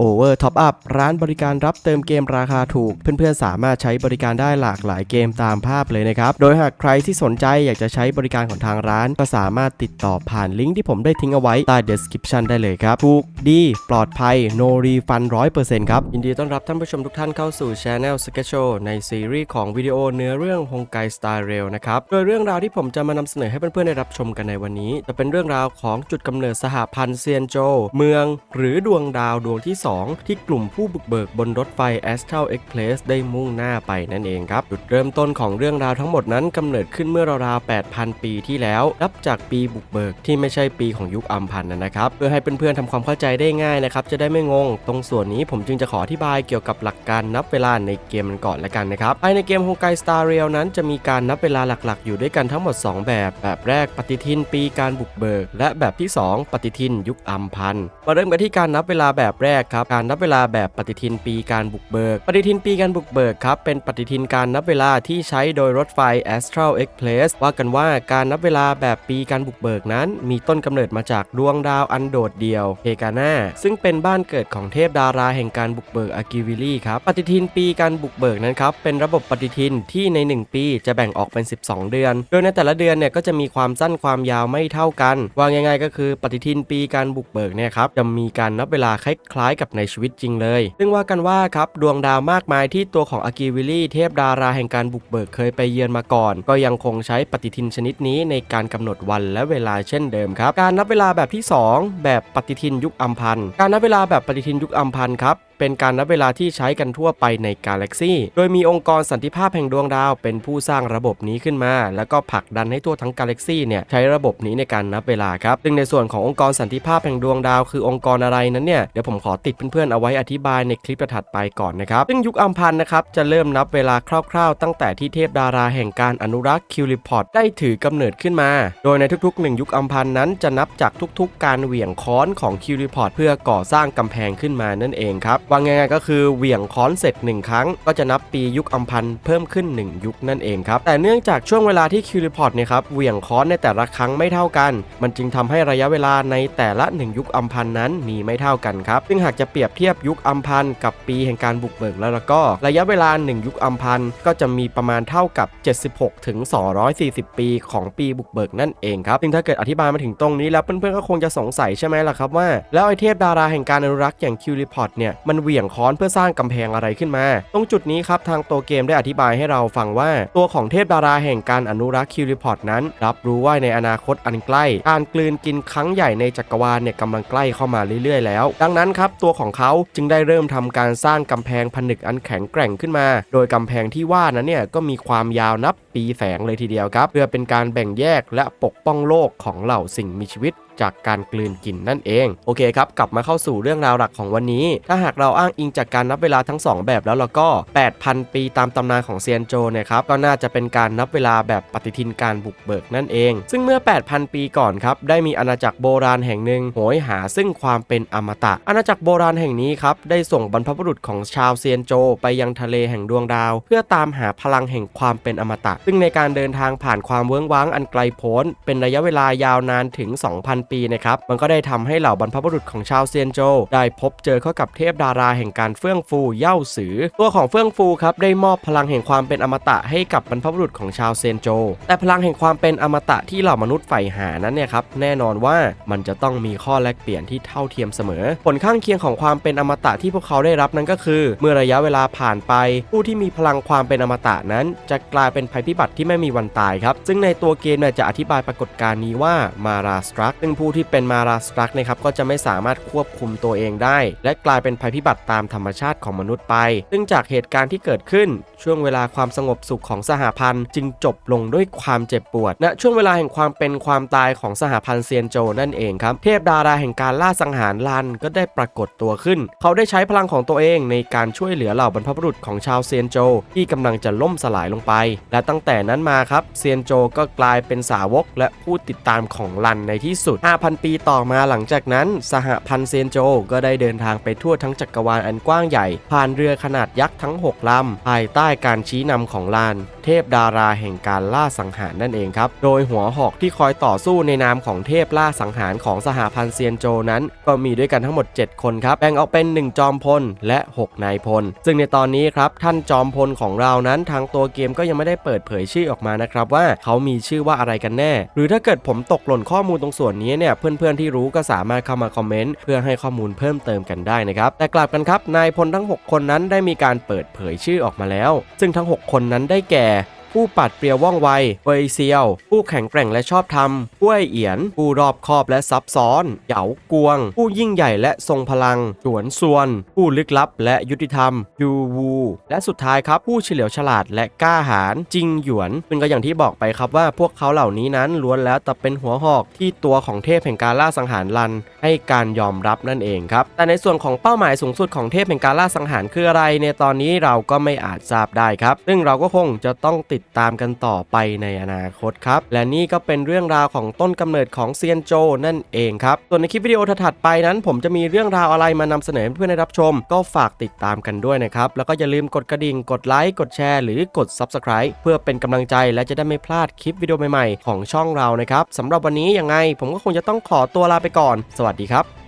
Over Top Up ร้านบริการรับเติมเกมราคาถูก เพื่อนๆ สามารถใช้บริการได้หลากหลายเกมตามภาพเลยนะครับ โดยหากใครที่สนใจอยากจะใช้บริการของทางร้าน ก็สามารถติดต่อผ่านลิงก์ที่ผมได้ทิ้งเอาไว้ใต้ description ได้เลยครับ ถูกดี ปลอดภัย no refund 100%ครับ ยินดีต้อนรับท่านผู้ชมทุกท่านเข้าสู่ Channel s k e t c h o ในซีรีส์ของวิดีโอเนื้อเรื่องฮงไกสไตล์เรลนะครับ โดยเรื่องราวที่ผมจะมานำเสนอให้เพื่อนๆได้รับชมกันในวันนี้ จะเป็นเรื่องราวของจุดกำเนิดสหพันธ์เซียนโจ เมือง หรือดวงดาวดวงที่2 ที่กลุ่มผู้บุกเบิกบนรถไฟ Astral Express ได้มุ่งหน้าไปนั่นเองครับ จุดเริ่มต้นของเรื่องราวทั้งหมดนั้นกำเนิดขึ้นเมื่อราวๆ8,000 ปีที่แล้ว นับจากปีบุกเบิกที่ไม่ใช่ปีของยุคอัมพันธ์นะครับ เพื่อให้เพื่อนๆทำความเข้าใจได้ง่ายนะครับ จะได้ไม่งง ตรงส่วนนี้ผมจึงจะขออธิบายเกี่ยวกับหลักการนับเวลาในเกมมันก่อนละกันนะครับภายในเกมฮงไกสตาร์เรียลนั้นจะมีการนับเวลาหลักๆ อยู่ด้วยกันทั้งหมด 2 แบบ แบบแรกปฏิทินปีการบุกเบิก และแบบที่ 2 ปฏิทินยุคอัมพันธ์มาเริ่มกันที่การนับเวลาแบบแรกครับการนับเวลาแบบปฏิทินปีการบุกเบิก ปฏิทินปีการบุกเบิกครับเป็นปฏิทินการนับเวลาที่ใช้โดยรถไฟ Astral Express ว่ากันว่าการนับเวลาแบบปีการบุกเบิกนั้น มีต้นกำเนิดมาจากดวงดาวอันโดดเดี่ยวเฮกาน่าซึ่งเป็นบ้านเกิดของเทพดาราแห่งการบุกเบิกอากิวิลี่ครับปฏิทินปีการบุกเบิกนั้นครับเป็นระบบปฏิทินที่ใน 1 ปีจะแบ่งออกเป็น 12 เดือน โดยในแต่ละเดือนเนี่ยก็จะมีความสั้นความยาวไม่เท่ากันว่าง่าย ๆ ก็คือปฏิทินปีการบุกเบิกเนี่ยครับจะมีการนับเวลาคล้ายๆกับในชีวิตจริงเลย ซึ่งว่ากันว่าครับดวงดาวมากมายที่ตัวของอากิวิลี่เทพดาราแห่งการบุกเบิกเคยไปเยือนมาก่อน ก็ยังคงใช้ปฏิทินชนิดนี้ในการกำหนดวันและเวลาเช่นเดิมครับ การนับเวลาแบบที่ 2 แบบปฏิทินยุคอัมพันการนับเวลาแบบปฏิทินยุคอัมพันครับเป็นการนับเวลาที่ใช้กันทั่วไปในกาแล็กซี่โดยมีองค์กรสันติภาพแห่งดวงดาว เป็นผู้สร้างระบบนี้ขึ้นมา แล้วก็ผลักดันให้ทั่วทั้งกาแล็กซี่เนี่ยใช้ระบบนี้ในการนับเวลาครับซึ่งในส่วนขององค์กรสันติภาพแห่งดวงดาว คือองค์กรอะไรนั้นเนี่ยเดี๋ยวผมขอติดเพื่อนๆเอาไว้อธิบายในคลิปถัดไปก่อนนะครับซึ่งยุคอัมพันนะครับจะเริ่มนับเวลาคร่าวๆ ตั้งแต่ที่เทพดาราแห่งการอนุรักษ์คิวริพอร์ตได้ถือกำเนิดขึ้นมา โดยในทุกๆ1ยุคอัมพันนั้นจะนับจากทุกๆ การเหวี่ยงค้อนของคิวริพอตเพื่อก่อสร้างกำแพงขึ้นมานั่นเองครับว่าง่ายๆก็คือเหวี่ยงค้อนเสร็จ 1 ครั้ง ก็จะนับปียุคอัมพันธ์เพิ่มขึ้น 1 ยุคนั่นเองครับ แต่เนื่องจากช่วงเวลาที่คิวริพอร์ตเนี่ยครับเหวี่ยงค้อนในแต่ละครั้งไม่เท่ากัน มันจึงทำให้ระยะเวลาในแต่ละ 1 ยุคอัมพันธ์นั้นมีไม่เท่ากันครับซึ่งหากจะเปรียบเทียบยุคอัมพันธ์กับปีแห่งการบุกเบิกแล้วแล้วก็ ระยะเวลา 1 ยุคอัมพันธ์ก็จะมีประมาณเท่ากับ 76ถึง240 ปีของปีบุกเบิกนั่นเองครับซึ่งถ้าเกิดอธิบายมาถึงตรงนี้แล้วเพื่อนๆก็คงจะสงสัยใช่ไหมล่ะครับว่าแล้วไอเทพดาราแห่งการอนุรักษ์อย่างคิวริพอร์ตเนี่ยมันเหวี่ยงค้อนเพื่อสร้างกำแพงอะไรขึ้นมา ตรงจุดนี้ครับทางตัวเกมได้อธิบายให้เราฟังว่า ตัวของเทพดาราแห่งการอนุรักษ์คิวริพอร์ตนั้น รับรู้ว่าในอนาคตอันใกล้ การกลืนกินครั้งใหญ่ในจักรวาลเนี่ยกำลังใกล้เข้ามาเรื่อยๆแล้ว ดังนั้นครับตัวของเขาจึงได้เริ่มทำการสร้างกำแพงผนึกอันแข็งแกร่งขึ้นมา โดยกำแพงที่ว่านั้นเนี่ยก็มีความยาวนับปีแสงเลยทีเดียวครับ เพื่อเป็นการแบ่งแยกและปกป้องโลกของเหล่าสิ่งมีชีวิต จากการกลืนกินนั่นเอง โอเคครับ กลับมาเข้าสู่เรื่องราวหลักของวันนี้ ถ้าหากเราอ้างอิงจากการนับเวลาทั้ง 2 แบบแล้วเราก็ 8,000 ปีตามตำนานของเซียนโจนี่ยครับก็น่าจะเป็นการนับเวลาแบบปฏิทินการบุกเบิกนั่นเอง ซึ่งเมื่อ 8,000 ปีก่อนครับได้มีอาณาจักรโบราณแห่งหนึ่งโหยหาซึ่งความเป็นอมตะ อาณาจักรโบราณแห่งนี้ครับได้ส่งบรรพบุรุษของชาวเซียนโจ ไปยังทะเลแห่งดวงดาว เพื่อตามหาพลังแห่งความเป็นอมตะ ซึ่งในการเดินทางผ่านความเวิ้งว้างอันไกลโพ้นเป็นระยะเวลายาวนานถึง 2,000ปีนะครับมันก็ได้ทำให้เหล่าบรรพบุรุษของชาวเซียนโจ ได้พบเจอเข้ากับเทพดาราแห่งการเฟื่องฟูเย่าสือ ตัวของเฟื่องฟูครับได้มอบพลังแห่งความเป็นอมตะให้กับบรรพบุรุษของชาวเซียนโจ แต่พลังแห่งความเป็นอมตะที่เหล่ามนุษย์ใฝ่หานั้นเนี่ยครับแน่นอนว่ามันจะต้องมีข้อแลกเปลี่ยนที่เท่าเทียมเสมอ ผลข้างเคียงของความเป็นอมตะที่พวกเขาได้รับนั้นก็คือ เมื่อระยะเวลาผ่านไป ผู้ที่มีพลังความเป็นอมตะนั้น จะกลายเป็นภัยพิบัติที่ไม่มีวันตายครับซึ่งในตัวเกมเนี่ยจะอธิบายปรากฏการณ์นี้ว่ามาราสตรักซึ่งผู้ที่เป็นมาราสตรักนะครับก็จะไม่สามารถควบคุมตัวเองได้ และกลายเป็นภัยพิบัติตามธรรมชาติของมนุษย์ไป ซึ่งจากเหตุการณ์ที่เกิดขึ้น ช่วงเวลาความสงบสุขของสหพันธ์จึงจบลงด้วยความเจ็บปวดณช่วงเวลาแห่งความเป็นความตายของสหพันธ์เซียนโจนั่นเองครับเทพดาราแห่งการล่าสังหารลันก็ได้ปรากฏตัวขึ้น เขาได้ใช้พลังของตัวเองในการช่วยเหลือเหล่าบรรพบุรุษของชาวเซียนโจ ที่กำลังจะล่มสลายลงไป และตั้งแต่นั้นมาครับเซียนโจก็กลายเป็นสาวกและผู้ติดตามของลันในที่สุด5,000 ปีต่อมาหลังจากนั้น สหพันธ์เซียนโจก็ได้เดินทางไปทั่วทั้งจักรวาลอันกว้างใหญ่ ผ่านเรือขนาดยักษ์ทั้ง 6 ลำ ภายใต้การชี้นำของลาน เทพดาราแห่งการล่าสังหารนั่นเองครับ โดยหัวหอกที่คอยต่อสู้ในนามของเทพล่าสังหารของสหพันธ์เซียนโจนั้น ก็มีด้วยกันทั้งหมด 7 คนครับ แบ่งออกเป็น 1 จอมพลและ 6 นายพล ซึ่งในตอนนี้ครับท่านจอมพลของเรานั้นทางตัวเกมก็ยังไม่ได้เปิดเผยชื่อออกมานะครับว่าเขามีชื่อว่าอะไรกันแน่ หรือถ้าเกิดผมตกหล่นข้อมูลตรงส่วนนี้เนี่ยเพื่อนๆที่รู้ก็สามารถเข้ามาคอมเมนต์เพื่อให้ข้อมูลเพิ่มเติมกันได้นะครับแต่กลับกันครับนายพลทั้ง 6 คนนั้นได้มีการเปิดเผยชื่อออกมาแล้ว ซึ่งทั้ง 6 คนนั้นได้แก่ ผู้ปัดเปรียวว่องไวเวยเซียว ผู้แข็งแกร่งและชอบธรรมผู้ไอเอียน ผู้รอบคอบและซับซ้อนเหยากวง ผู้ยิ่งใหญ่และทรงพลังหวนซวน ผู้ลึกลับและยุติธรรมยูวูและสุดท้ายครับผู้เฉลียวฉลาดและกล้าหาญจิงหยวนซึ่งก็อย่างที่บอกไปครับว่าพวกเขาเหล่านี้นั้นล้วนแล้วแต่เป็นหัวหอกที่ตัวของเทพแห่งการล่าสังหารลัน ให้การยอมรับนั่นเองครับ แต่ในส่วนของเป้าหมายสูงสุดของเทพแห่งการล่าสังหารคืออะไร ในตอนนี้เราก็ไม่อาจทราบได้ครับ ซึ่งเราก็คงจะต้องติดตามกันต่อไปในอนาคตครับ และนี่ก็เป็นเรื่องราวของต้นกำเนิดของเซียนโจนั่นเองครับ ส่วนในคลิปวิดีโอถัดไปนั้น ผมจะมีเรื่องราวอะไรมานำเสนอเพื่อนได้รับชม ก็ฝากติดตามกันด้วยนะครับ แล้วก็อย่าลืมกดกระดิ่ง กดไลค์ กดแชร์ หรือกด Subscribe เพื่อเป็นกำลังใจและจะได้ไม่พลาดคลิปวิดีโอใหม่ๆ ของช่องเรานะครับสำหรับวันนี้ยังไง ผมก็คงจะต้องขอตัวลาไปก่อน สวัสดีครับ